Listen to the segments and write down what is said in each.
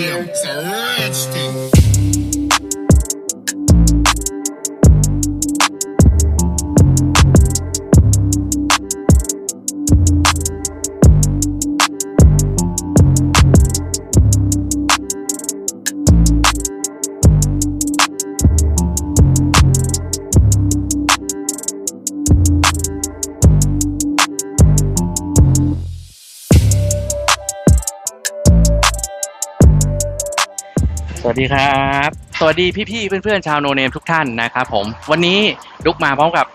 Damn, so rich, dude. ดีครับ สวัสดีพี่ๆเพื่อนๆชาวโนเนมทุกท่านนะครับผม วันนี้ลุกมาพร้อมกับ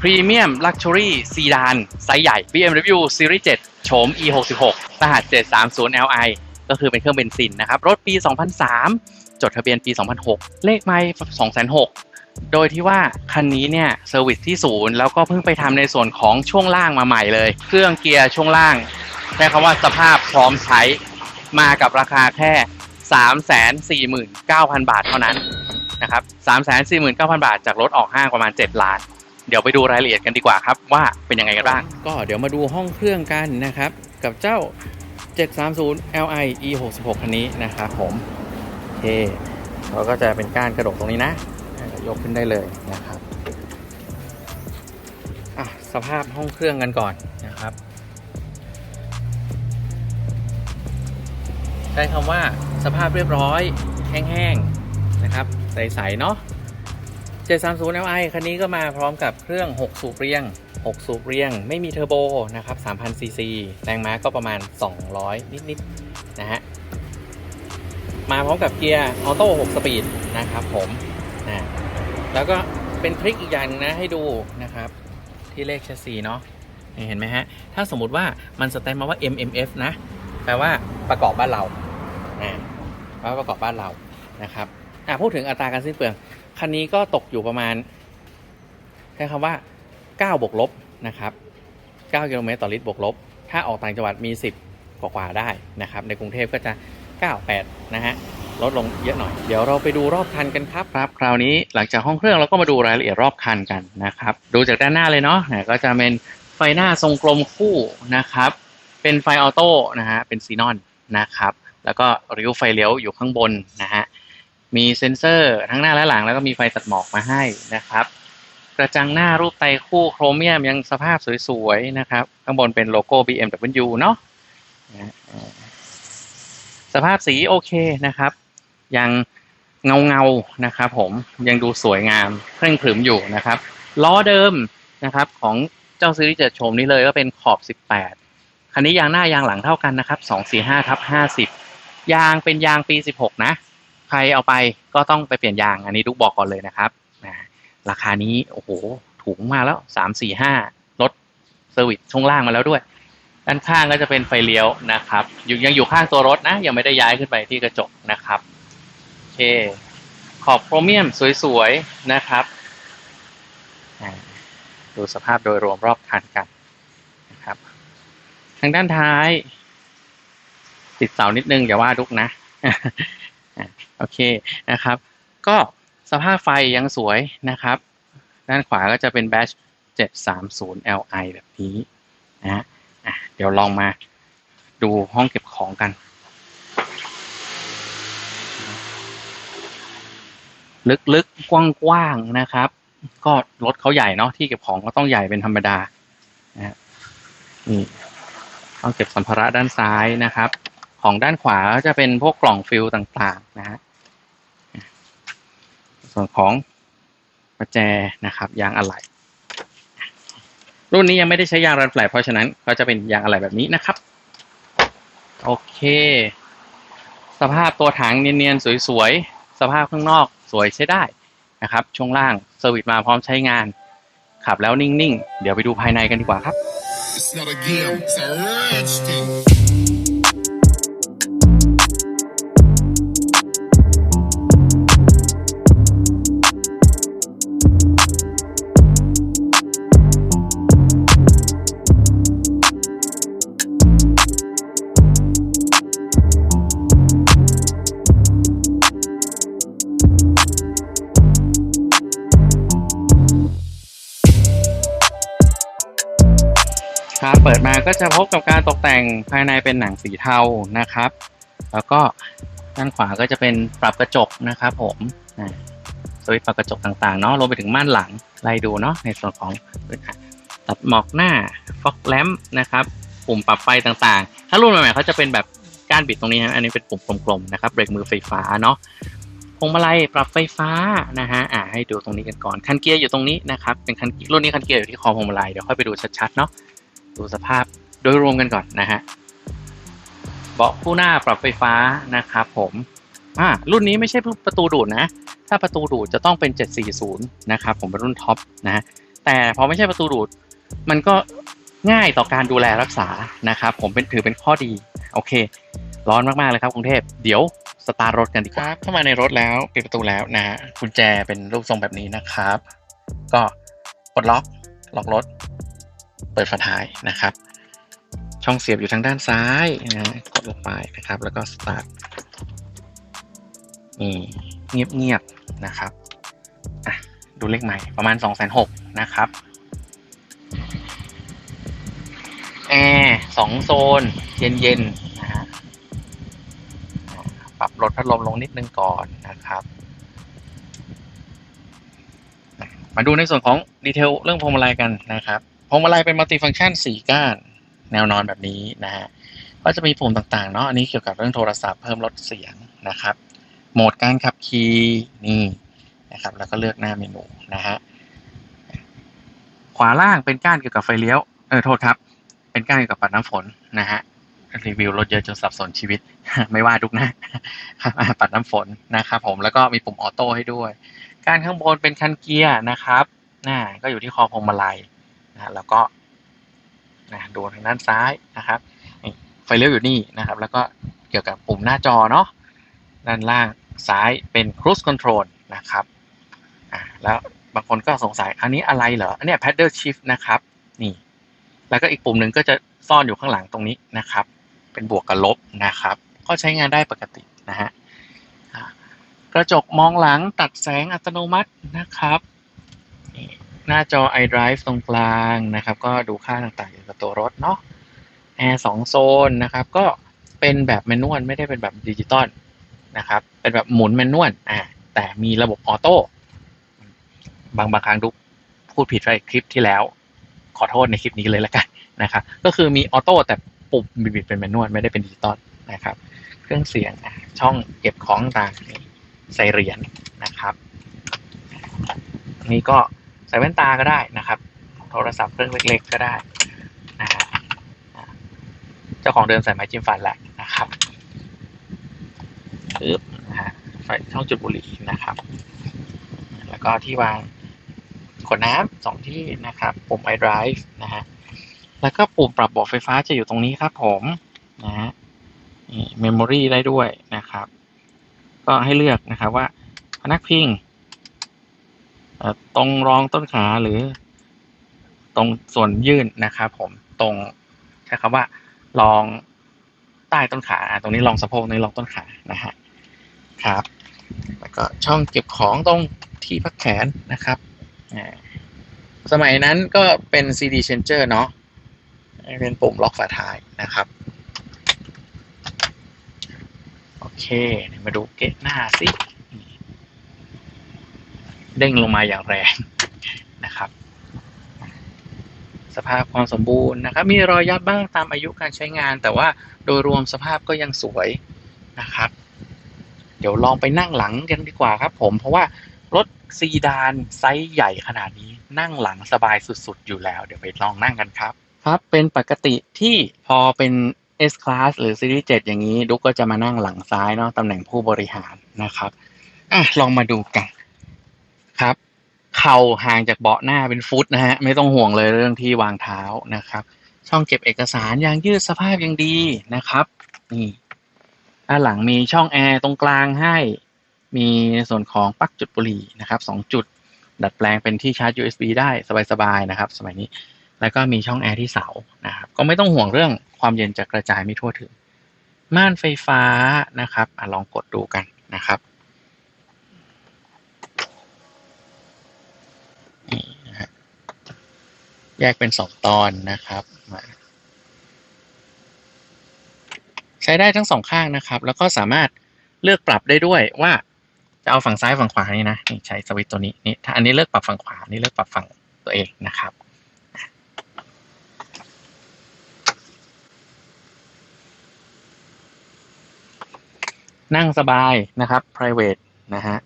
Premium Luxury Sedan ไซส์ใหญ่ BMW Series 7 โฉม E66 รหัส 730 Li ก็คือเป็นเครื่องเบนซินนะครับ รถปี 2003 จดทะเบียนปี 2006 เลขไม่206 โดยที่ว่าคันนี้เนี่ยเซอร์วิสที่ศูนย์แล้วก็เพิ่งไปทำในส่วนของช่วงล่างมาใหม่เลย เครื่องเกียร์ช่วงล่างใช้คำว่าสภาพพร้อมใช้มากับราคาแค่ 349,000 บาทเท่านั้นนะครับ349,000 บาทจากรถออกห้างประมาณ 7 ล้าน เดี๋ยวไปดูรายละเอียดกันดีกว่าครับ ว่าเป็นยังไงกันบ้าง ก็เดี๋ยวมาดูห้องเครื่องกันนะครับ กับเจ้า 730 Li E 66คันนี้นะครับผมโอเคเราก็จะเป็นก้านกระดกตรงนี้นะ ยกขึ้นได้เลยนะครับอะสภาพห้องเครื่องกันก่อนนะครับ ช้คำว่าสภาพเรียบร้อย แห้งๆนะครับ ใสๆเนาะ 730 Li คันนี้ก็มาพร้อมกับเครื่อง 6 สูบเรียง 6 สูบเรียง ไม่มีเทอร์โบนะครับ3,000 ซีซีแรงม้าก็ประมาณ 200 นิดๆนะฮะ มาพร้อมกับเกียร์ออโต้ 6 สปีดนะครับผมนะแล้วก็เป็นทริคอีกอย่างนะให้ดูนะครับ ที่เลขแชสซีเนาะเห็นไหมฮะ ถ้าสมมติว่ามันสแตนมาว่า MMF นะ แปลว่าประกอบบ้านเรา นะว่าประกอบบ้านเรานะครับอะพูดถึงอัตราการสิ้นเปลืองคันนี้ก็ตกอยู่ประมาณใช้คำว่า 9 บวกลบนะครับ 9 กิโลเมตรต่อลิตรบวกลบ ถ้าออกต่างจังหวัดมี 10 กว่าๆได้นะครับ ในกรุงเทพก็จะ 9 8 นะฮะ ลดลงเยอะหน่อย เดี๋ยวเราไปดูรอบคันกันครับครับ คราวนี้หลังจากห้องเครื่องเราก็มาดูรายละเอียดรอบคันกันนะครับ ดูจากด้านหน้าเลยเนาะ ก็จะเป็นไฟหน้าทรงกลมคู่นะครับ เป็นไฟออโต้นะฮะ เป็นซีนอนนะครับ แล้วก็ริ้วไฟเลี้ยวอยู่ข้างบนนะฮะมีเซ็นเซอร์ทั้งหน้าและหลังแล้วก็มีไฟตัดหมอกมาให้นะครับ กระจังหน้ารูปไตคู่โครเมียมยังสภาพสวยๆนะครับ ข้างบนเป็นโลโก้ BMW เนาะนะสภาพสีโอเคนะครับ ยังเงาเงานะครับผมยังดูสวยงามเคร่งขรึมอยู่นะครับล้อเดิมนะครับ ของเจ้าซีรีส์เจ็ดโฉมนี้เลยก็เป็นขอบ 18 คันนี้ยางหน้ายางหลังเท่ากันนะครับ 245ทับ50 ยางเป็นยางปี 16 นะ ใครเอาไปก็ต้องไปเปลี่ยนยาง อันนี้ดุกบอกก่อนเลยนะครับนะราคานี้โอ้โหถูงมาแล้ว 3 4 5ลดเซอร์วิสช่วงล่างมาแล้วด้วย ด้านข้างก็จะเป็นไฟเลี้ยวนะครับอยู่ยังอยู่ข้างตัวรถนะ ยังไม่ได้ย้ายขึ้นไปที่กระจกนะครับโอเค ขอบโครเมียมสวยๆนะครับดูสภาพโดยรวมรอบคันกันนะครับ ทางด้านท้าย ติดเสานิดนึงอย่าว่าดุกนะโอเคนะครับ ก็สภาพไฟยังสวยนะครับ ด้านขวาก็จะเป็นแบช730 Li แบบนี้นะะเดี๋ยวลองมาดูห้องเก็บของกัน ลึกๆ กว้างๆ นะครับ ก็รถเขาใหญ่เนาะที่เก็บของก็ต้องใหญ่เป็นธรรมดานะฮะนี่ห้องเก็บสัมภาระด้านซ้ายนะครับ ของด้านขวาก็จะเป็นพวกกล่องฟิลต่างๆนะฮะส่วนของประแจนะครับยางอะไหล่รุ่นนี้ยังไม่ได้ใช้ยางรันแฟลเพราะฉะนั้นก็จะเป็นยางอะไหล่แบบนี้นะครับ โอเค สภาพตัวถังเนียนๆสวยๆ สภาพข้างนอกสวยใช้ได้นะครับ ช่วงล่างเซอร์วิสมาพร้อมใช้งาน ขับแล้วนิ่งๆ เดี๋ยวไปดูภายในกันดีกว่าครับ ครับ เปิดมาก็จะพบกับการตกแต่งภายในเป็นหนังสีเทานะครับ แล้วก็ด้านขวาก็จะเป็นปรับกระจกนะครับ ผมสวิตช์ปรับกระจกต่างๆเนาะรวมไปถึงม่านหลังไล่ดูเนาะในส่วนของตัดหมอกหน้าฟอกแลมนะครับ ปุ่มปรับไฟต่างๆ ถ้ารุ่นใหม่ๆเขาจะเป็นแบบก้านบิดตรงนี้ฮะอันนี้เป็นปุ่มกลมๆนะครับเบรกมือไฟฟ้าเนาะพวงมาลัยปรับไฟฟ้านะฮะอ่าให้ดูตรงนี้กันก่อนคันเกียร์อยู่ตรงนี้นะครับเป็นคันรุ่นนี้คันเกียร์อยู่ที่คอพวงมาลัยเดี๋ยวค่อยไปดูชัดๆเนาะ ดูสภาพโดยรวมกันก่อนนะฮะเบาะคู่หน้าปรับไฟฟ้านะครับผมอ่ารุ่นนี้ไม่ใช่ประตูดูดนะ ถ้าประตูดูดจะต้องเป็น 740 นะครับผมเป็นรุ่นท็อปนะแต่พอไม่ใช่ประตูดูด มันก็ง่ายต่อการดูแลรักษานะครับผมเป็นถือเป็นข้อดี โอเค ร้อนมาก ๆ เลยครับกรุงเทพ เดี๋ยวสตาร์รถกันดีกว่าเข้ามาในรถแล้วปิดประตูแล้วนะฮะกุญแจเป็นรูปทรงแบบนี้นะครับ ก็กดล็อกล็อกรถ เปิดฝาท้ายนะครับ ช่องเสียบอยู่ทางด้านซ้ายนะกดลงไปนะครับ แล้วก็สตาร์ทนี่เงียบๆนะครับดูเลขใหม่ประมาณ 2 6 0 0 0นะครับแอร์สองโซน เย็นๆนะฮะปรับลดพัดลมลงนิดนึงก่อนนะครับ มาดูในส่วนของดีเทลเรื่องพวงมาลัยกันนะครับ พวงมาลัยเป็นมัลติฟังก์ชัน4ก้าน แนวนอนแบบนี้นะฮะก็จะมีปุ่มต่างๆเนาะอันนี้เกี่ยวกับเรื่องโทรศัพท์เพิ่มลดเสียงนะครับ โหมดการขับขี่นี่นะครับ แล้วก็เลือกหน้าเมนูนะฮะขวาล่างเป็นก้านเกี่ยวกับไฟเลี้ยวเออโทษครับ เป็นก้านเกี่ยวกับปัดน้ำฝนนะฮะรีวิวรถเยอะจนสับสนชีวิต ไม่ว่าทุกนะปัดน้ำฝนนะครับผมแล้วก็มีปุ่มออโต้ให้ด้วย การข้างบนเป็นคันเกียร์นะครับน่าก็อยู่ที่คอพวงมาลัย นะแล้วก็นะดูทางด้านซ้ายนะครับไฟเลี้ยวอยู่นี่นะครับ แล้วก็เกี่ยวกับปุ่มหน้าจอเนาะด้านล่างซ้ายเป็น cruise control นะครับอ่าแล้วบางคนก็สงสัยอันนี้อะไรเหรออันนี้ paddle shift นะครับนี่ แล้วก็อีกปุ่มหนึ่งก็จะซ่อนอยู่ข้างหลังตรงนี้นะครับ เป็นบวกกับลบนะครับ ก็ใช้งานได้ปกตินะฮะกระจกมองหลังตัดแสงอัตโนมัตินะครับ หน้าจอ iDrive ตรงกลางนะครับ ก็ดูค่าต่างๆเกี่ยวกับตัวรถเนาะแอร์สองโซนนะครับ ก็เป็นแบบแมนนวลไม่ได้เป็นแบบดิจิตอลนะครับ เป็นแบบหมุนแมนนวลอ่าแต่มีระบบออโต้บางบางครั้งดูพูดผิดไปคลิปที่แล้ว ขอโทษในคลิปนี้เลยละกันนะครับ ก็คือมีออโต้แต่ปุ่มบิดเป็นแมนนวลไม่ได้เป็นดิจิตอลนะครับ เครื่องเสียงช่องเก็บของต่างใส่เหรียญนะครับ นี่ก็ ใส่แว่นตาก็ได้นะครับ โทรศัพท์เครื่องเล็ก ๆ ก็ได้นะฮะเจ้าของเดิมใส่ไม้จิ้มฟันแหละนะครับปึ๊บนะฮะไฟช่องจุดบุหรี่นะครับ แล้วก็ที่วางขวดน้ำสองที่นะครับ ปุ่ม iDrive นะฮะ แล้วก็ปุ่มปรับบาะไฟฟ้าจะอยู่ตรงนี้ครับผมนะฮะนี่ memory ได้ด้วยนะครับ ก็ให้เลือกนะครับว่าพนักพิง ตรงรองต้นขาหรือ ตรงส่วนยื่นนะครับผมตรงใช้คำว่ารองใต้ต้นขาตรงนี้รองสะโพกนี่รองต้นขานะฮะครับ แล้วก็ช่องเก็บของตรงที่พักแขนนะครับสมัยนั้นก็เป็น CD changer เนาะเป็นปุ่มล็อกฝาท้ายนะครับ โอเค มาดูเกะหน้าสิ เด้งลงมาอย่างแรงนะครับ สภาพความสมบูรณ์นะครับ มีรอยยับบ้างตามอายุการใช้งาน แต่ว่าโดยรวมสภาพก็ยังสวยนะครับ เดี๋ยวลองไปนั่งหลังกันดีกว่าครับ ผมเพราะว่ารถซีดานไซส์ใหญ่ขนาดนี้นั่งหลังสบายสุดๆ อยู่แล้ว เดี๋ยวไปลองนั่งกันครับ ครับเป็นปกติที่พอเป็น S Class หรือ Series 7 อย่างนี้ดุกก็จะมานั่งหลังซ้ายเนาะตำแหน่งผู้บริหารนะครับอะลองมาดูกัน ครับ เข่าห่างจากเบาะหน้าเป็นฟุตนะฮะ ไม่ต้องห่วงเลยเรื่องที่วางเท้านะครับ ช่องเก็บเอกสารยางยืดสภาพยังดีนะครับ นี่ด้านหลังมีช่องแอร์ตรงกลางให้ มีในส่วนของปลั๊กจุดบุหรี่นะครับสองจุด ดัดแปลงเป็นที่ชาร์จ USB ได้สบายๆนะครับ สมัยนี้ แล้วก็มีช่องแอร์ที่เสานะครับ ก็ไม่ต้องห่วงเรื่องความเย็นจะกระจายไม่ทั่วถึง ม่านไฟฟ้านะครับอลองกดดูกันนะครับ นี่นะฮะ แยกเป็นสองตอนนะครับมาใช้ได้ทั้งสองข้างนะครับ แล้วก็สามารถเลือกปรับได้ด้วยว่าจะเอาฝั่งซ้ายฝั่งขวานี่นะนี่ใช้สวิตตัวนี้นี่ถ้าอันนี้เลือกปรับฝั่งขวาอันนี่เลือกปรับฝั่งตัวเองนะครับ นั่งสบายนะครับ private นะฮะ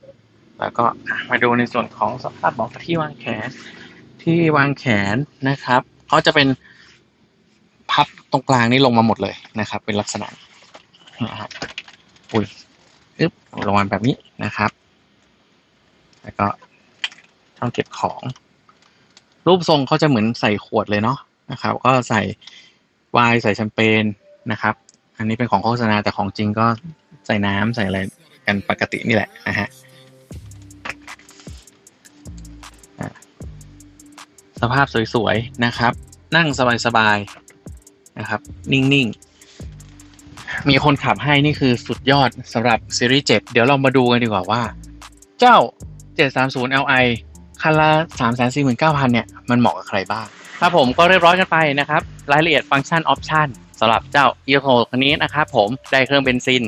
แล้วก็มาดูในส่วนของสภาพเบอกที่วางแขน ที่วางแขนนะครับเขาจะเป็นพับตรงกลางนี่ลงมาหมดเลยนะครับ เป็นลักษณะนะฮะอุ้ยอึ๊บลงมาแบบนี้นะครับ แล้วก็ช่องเก็บของ รูปทรงเขาจะเหมือนใส่ขวดเลยเนาะนะครับ ก็ใส่ไวน์ใส่แชมเปญนะครับ อันนี้เป็นของโฆษณาแต่ของจริงก็ใส่น้ำใส่อะไรกันปกตินี่แหละนะฮะ สภาพสวยๆนะครับ นั่งสบายๆนะครับ นิ่งๆ มีคนขับให้นี่คือสุดยอดสำหรับซีรีส์7เดี๋ยวเรามาดูกันดีกว่าว่า เจ้า 730 Li คันละ 349,000 เนี่ย มันเหมาะกับใครบ้างครับผมก็เรียบร้อยกันไปนะครับ รายละเอียดฟังก์ชันออปชันสำหรับเจ้า e o คันนี้นะครับผมได้เครื่องเบนซิน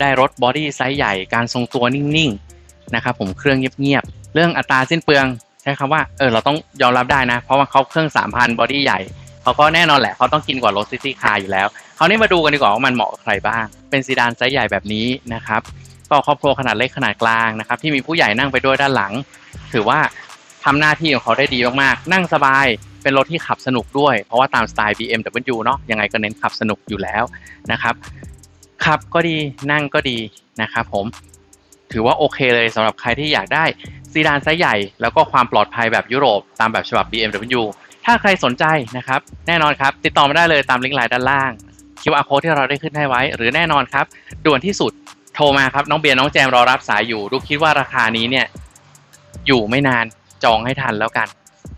ได้รถบอดี้ไซส์ใหญ่การทรงตัวนิ่งๆนะครับผมเครื่องเงียบๆ เรื่องอัตราสิ้นเปลือง ช้คำว่าเออเราต้องยอมรับได้นะ เพราะว่าเขาเครื่อง3,000บอดี้ใหญ่เขาก็แน่นอนแหละเขาต้องกินกว่ารถซิตี้คาร์อยู่แล้วคราวนี้มาดูกันดีกว่าว่ามันเหมาะกับใครบ้าง เป็นซีดานไซส์ใหญ่แบบนี้นะครับก็ครอบครัวขนาดเล็กขนาดกลางนะครับที่มีผู้ใหญ่นั่งไปด้วยด้านหลัง ถือว่าทำหน้าที่ของเขาได้ดีมากๆ นั่งสบายเป็นรถที่ขับสนุกด้วย เพราะว่าตามสไตล์ BMW เนาะยังไงก็เน้นขับสนุกอยู่แล้วนะครับขับก็ดีนั่งก็ดีนะครับผมถือว่าโอเคเลยสำหรับใครที่อยากได้ ซีดานไซส์ใหญ่ แล้วก็ความปลอดภัยแบบยุโรปตามแบบฉบับ BMW ถ้าใครสนใจนะครับแน่นอนครับ ติดต่อมาได้เลยตามลิงก์ไลน์ด้านล่าง QR code ที่เราได้ขึ้นให้ไว้ หรือแน่นอนครับ ด่วนที่สุดโทรมาครับ น้องเบียร์น้องแจมรอรับสายอยู่ดูคิดว่าราคานี้เนี่ยอยู่ไม่นานจองให้ทันแล้วกัน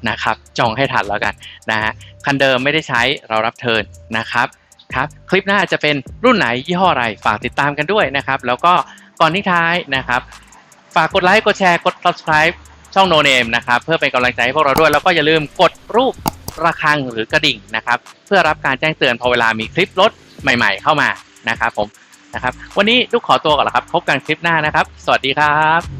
นะครับ จองให้ทันแล้วกันนะฮะคันเดิมไม่ได้ใช้เรารับเทินนะครับครับ คลิปหน้าจะเป็นรุ่นไหนยี่ห้ออะไรฝากติดตามกันด้วยนะครับ แล้วก็ก่อนทิ้งท้ายนะครับ ฝากกดไลค์กดแชร์กด subscribe ช่อง No Name นะครับเพื่อเป็นกำลังใจให้พวกเราด้วย แล้วก็อย่าลืมกดรูประฆังหรือกระดิ่งนะครับ เพื่อรับการแจ้งเตือนพอเวลามีคลิปรถใหม่ๆ เข้ามานะครับผมนะครับ วันนี้ลูกขอตัวก่อนละครับ พบกันคลิปหน้านะครับ สวัสดีครับ